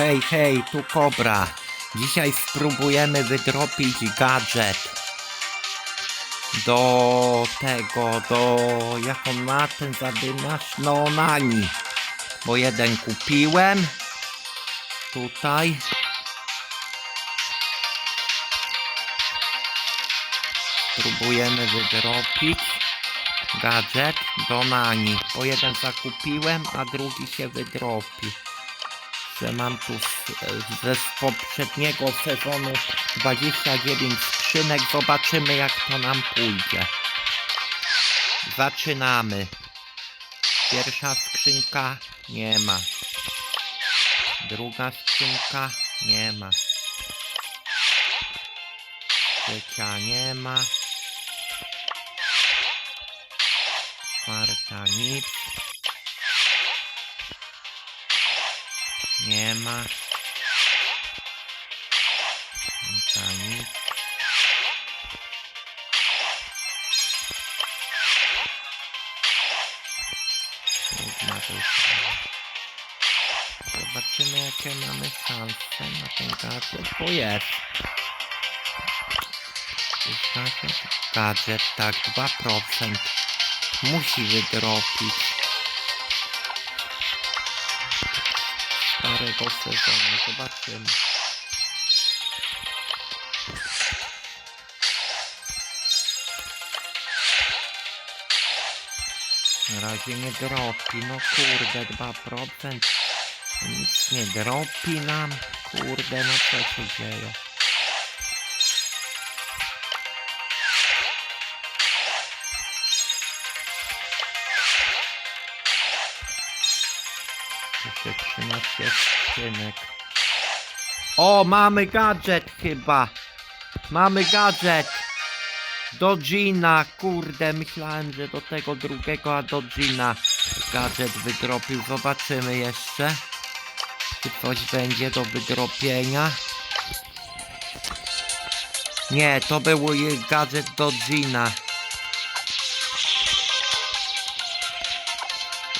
Hej, hej, tu Kobra. Dzisiaj spróbujemy wydropić gadżet. Do tego, do... Jak on ma ten zadymasz? No, nani. Bo jeden kupiłem. Tutaj. Spróbujemy wydropić gadżet do nani. Bo jeden zakupiłem, a drugi się wydropi. Że mam tu ze poprzedniego sezonu 29 skrzynek. Zobaczymy jak to nam pójdzie. Zaczynamy. Pierwsza skrzynka nie ma. Druga skrzynka nie ma. Trzecia nie ma. Czwarta nic. Nie ma. Piąta nic. Siódma to już. Zobaczymy jakie mamy szanse na ten gadżet, bo. Jest gadżet, gadżet, tak, 2%. Musi wydropić. Starego sezonu, zobaczymy. Na razie nie dropi, no kurde, 2%. Nic nie dropi nam. Kurde, no co się dzieje? Jeszcze 13 skrzynek. O, mamy gadżet chyba. Mamy gadżet. Do Gina, kurde, myślałem, że do tego drugiego, a do Gina gadżet wydropił. Zobaczymy jeszcze, czy coś będzie do wydropienia. Nie, to był gadżet do Gina.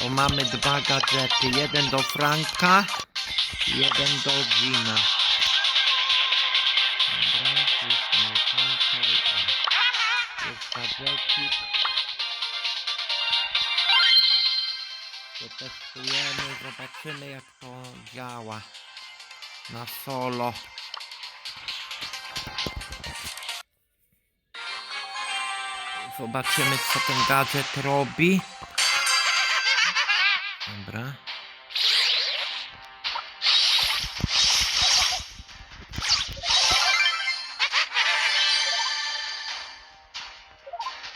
To mamy dwa gadżety, jeden do Franka, jeden do Gina. Jest gadżecik. Zobaczymy jak to działa na solo. Zobaczymy co ten gadżet robi. Dobra.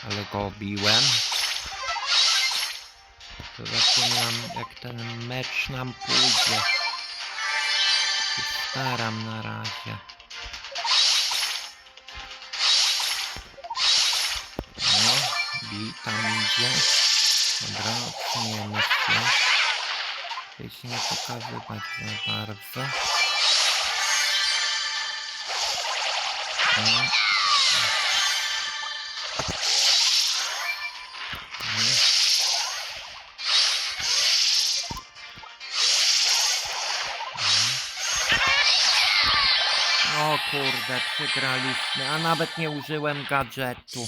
Ale go obiłem. Zobaczymy nam, jak ten mecz nam pójdzie. Staram na razie. No, bij tam idzie. Dobra, odsuniemy się. Się nie pokazywać za bardzo. No. Kurde, przegraliśmy, a nawet nie użyłem gadżetu.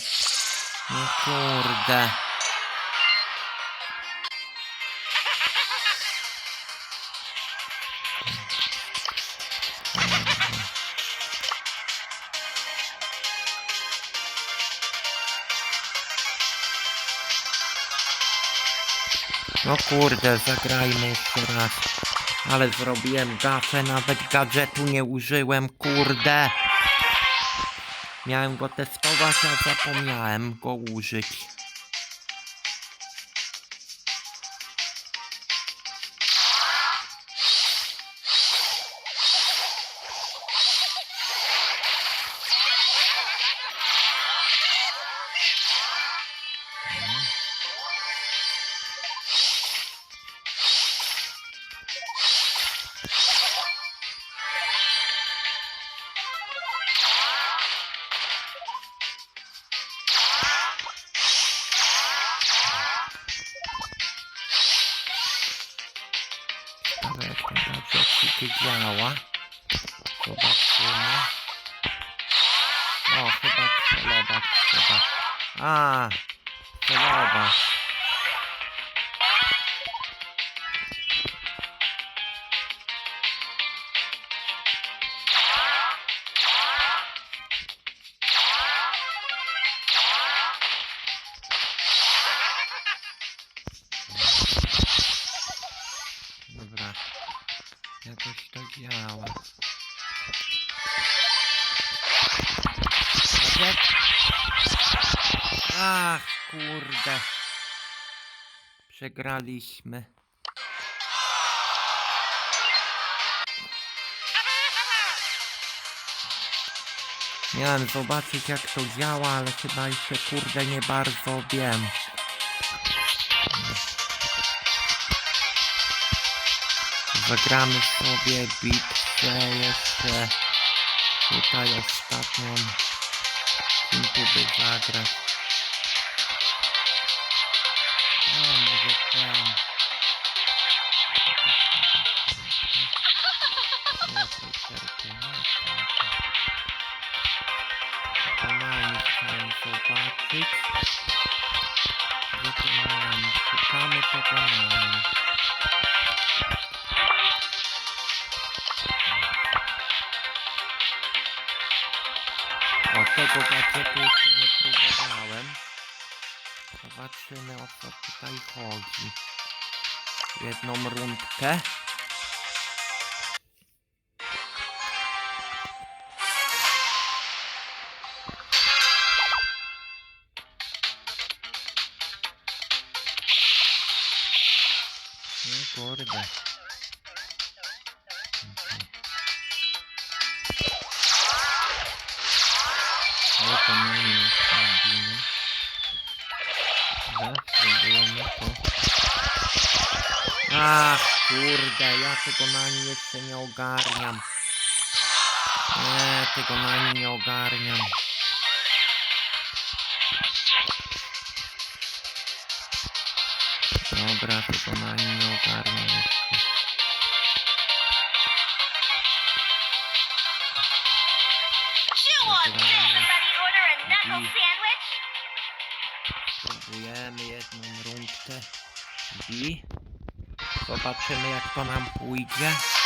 No kurde. No kurde, zagrajmy jeszcze raz. Ale zrobiłem gafę, nawet gadżetu nie użyłem, kurde. Miałem go testować, a zapomniałem go użyć. Chyba celować trzeba. A, celować. Dobra. Kurde. Przegraliśmy. Miałem zobaczyć jak to działa, ale chyba jeszcze kurde nie bardzo wiem. Zagramy sobie bitwę jeszcze tutaj ostatnią. Kim tu by zagrać? Co tutaj chodzi. Jedną rundkę. Tego na nim jeszcze nie ogarniam. Nie, tego na nim nie ogarniam. Dobra, tego na nim nie ogarniam jeszcze. Spróbujemy jedną rundkę. I zobaczymy jak to nam pójdzie.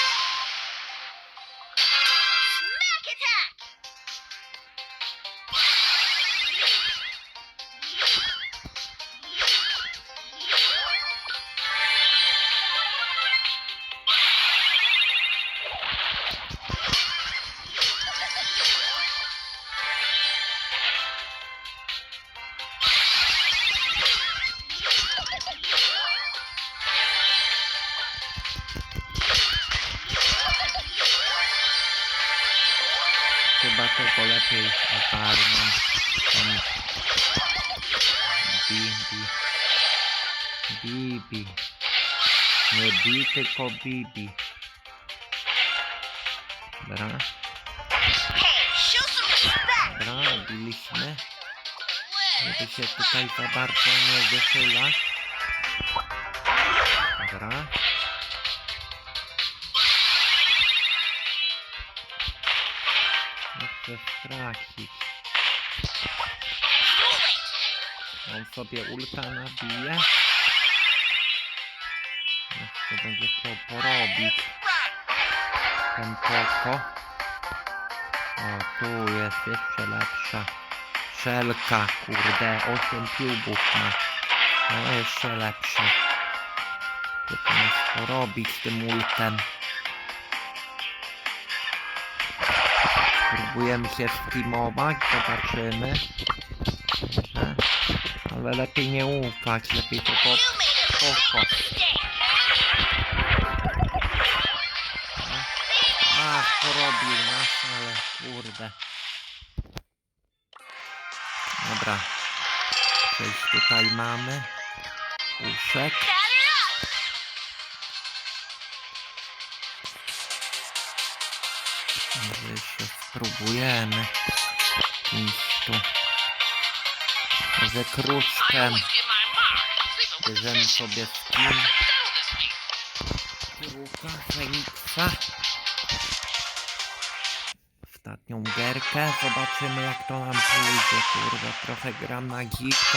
Bibi. Nie Bi, tylko Bibi. Dobra, dobra, robiliśmy. Żeby się tutaj za bardzo nie wychylać. Dobra. Nie chcę stracić. On sobie ulta nabije. To będzie chciał porobić. Ten poko. O, tu jest jeszcze lepsza. Szelka, kurde, 8 cubów ma. No, jeszcze lepsze. Co to jest porobić tym ultem? Spróbujemy się streamować, zobaczymy. Ale lepiej nie ufać, lepiej to po poko. Porobił nas, ale kurde. Dobra. Coś tutaj mamy. Uszek. Może jeszcze spróbujemy. Kimś tu. Może kruczkiem. Bierzemy sobie skin. Kruka, Feniksa. Gierkę. Zobaczymy jak to nam pójdzie, kurde. Trochę gram na beef.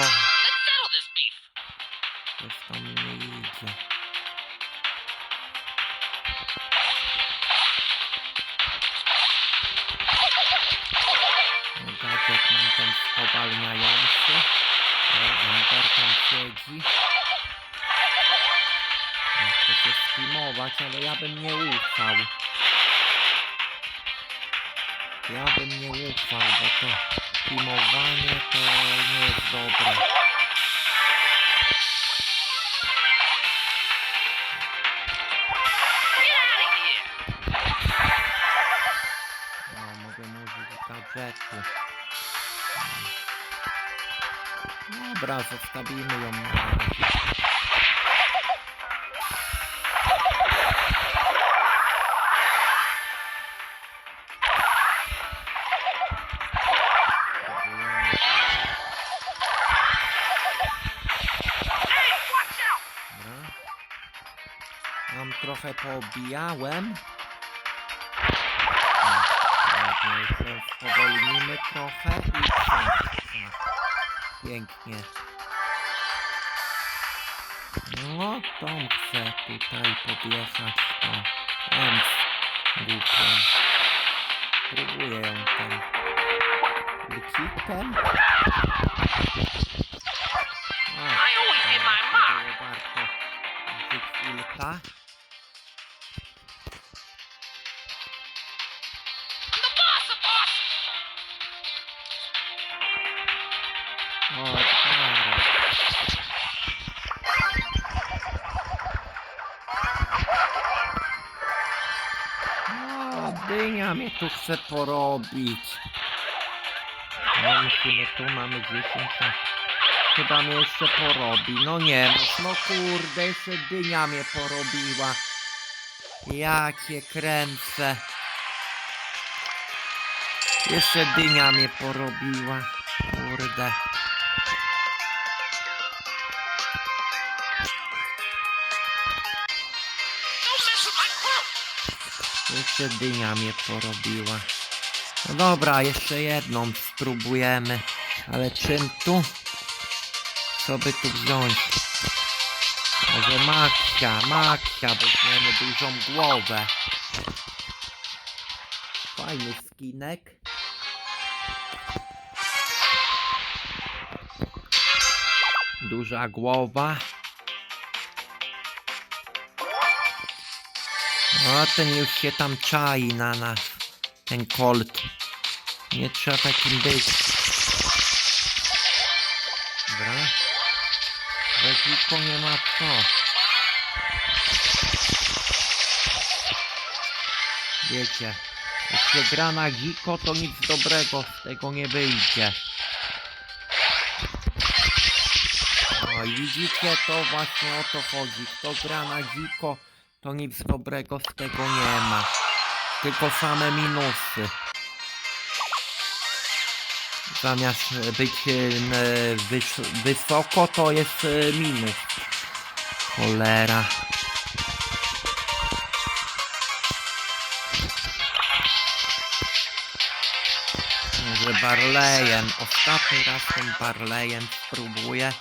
Coś nie idzie. No, mam ten spowalniający. O, Amber tam siedzi. Chce się streamować, ale ja bym nie ufał. Ja bym nie ufał, bo to streamowanie to nie jest dobre. No, mogę użyć gadżetu. No. Dobra, zostawimy ją na razie. Tam trochę jeszcze spowolnimy trochę i tak, tak. Pięknie. No, to chcę tutaj podjechać tą Ems głupią. Spróbuję ją tam wycikiem. Mnie tu chce porobić. No musimy tu, mamy 10. a Chyba mnie jeszcze porobi. No nie, no, no kurde, jeszcze dynia mnie porobiła. Jakie kręcę. Jeszcze dynia mnie porobiła. Kurde. Jeszcze dynia mnie porobiła. No dobra, jeszcze jedną spróbujemy. Ale czym tu? Co by tu wziąć? Może Maxia, Maxia, weźmiemy dużą głowę. Fajny skinek. Duża głowa. O, ten już się tam czai na nas. Ten Colt. Nie trzeba takim być. Dobra. Bezliko nie ma co. Wiecie, jak się gra na dziko, to nic dobrego z tego nie wyjdzie. No i widzicie, to właśnie o to chodzi. Kto gra na dziko, to nic dobrego z tego nie ma. Tylko same minusy. Zamiast być e, wys wysoko, to jest e, minus. Cholera. Może Barleyem. Ostatni raz tym Barleyem spróbuję.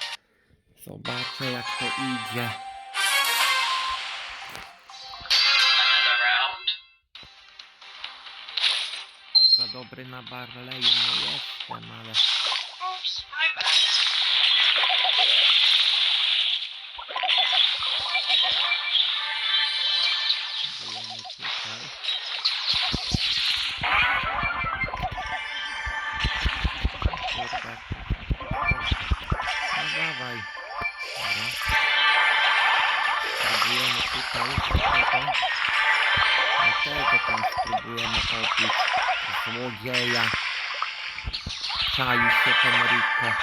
Zobaczę jak to idzie. Dobry na Barleyu nie jestem, ale... Oops, my bad. Byjemy tutaj. Kurde. No dawaj. Dobra. Spróbujemy tutaj. Tego. Tam spróbujemy obić. Złodzieja. Czai się ten Rico.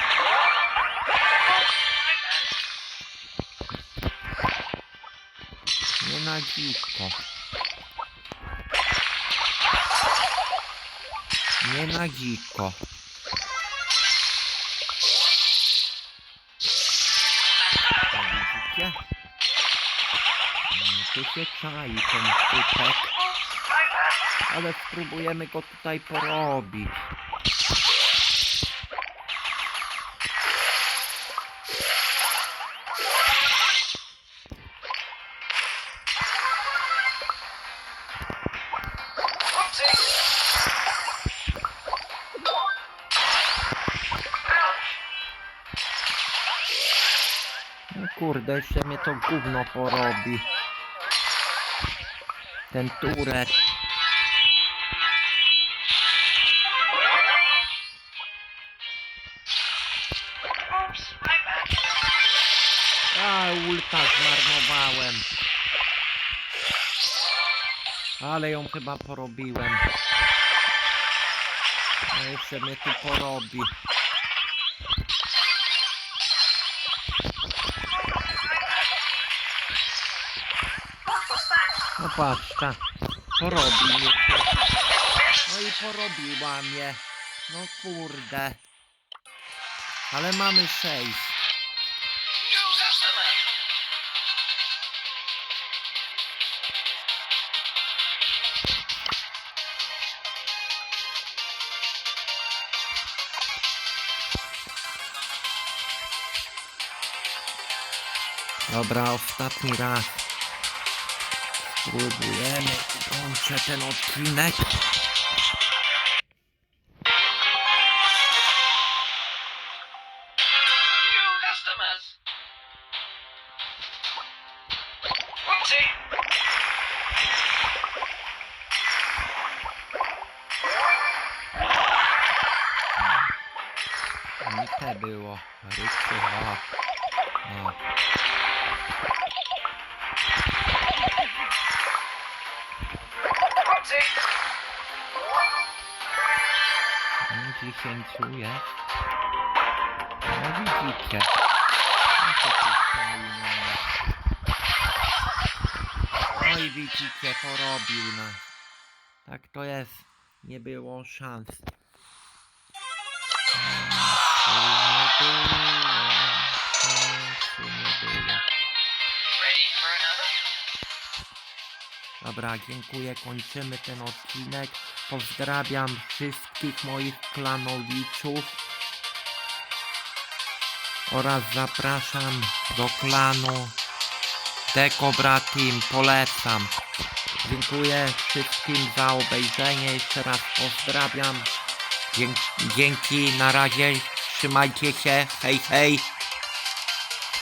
Nie na dziko. Nie na dziko. No, tu się czai ten typek. Ale spróbujemy go tutaj porobić. No kurde, jeszcze mnie to gówno porobi. Ten turet. Ulta zmarnowałem. Ale ją chyba porobiłem. No jeszcze mnie tu porobi. No patrz. Porobi mnie. No i porobiła mnie. No kurde. Ale mamy sześć. Dobra, ostatni raz. Spróbujemy. Kończę ten odcinek. Nie było. Whoopsie. No, dziesięciu jest. No widzicie. Stoi, no. I widzicie, porobił nas. Tak to jest. Nie było szans. Dobra, dziękuję, kończymy ten odcinek. Pozdrawiam wszystkich moich klanowiczów. Oraz zapraszam do klanu Dekobra Team. Polecam. Dziękuję wszystkim za obejrzenie. Jeszcze raz pozdrawiam. Dzięki, na razie. Trzymajcie się. Hej, hej.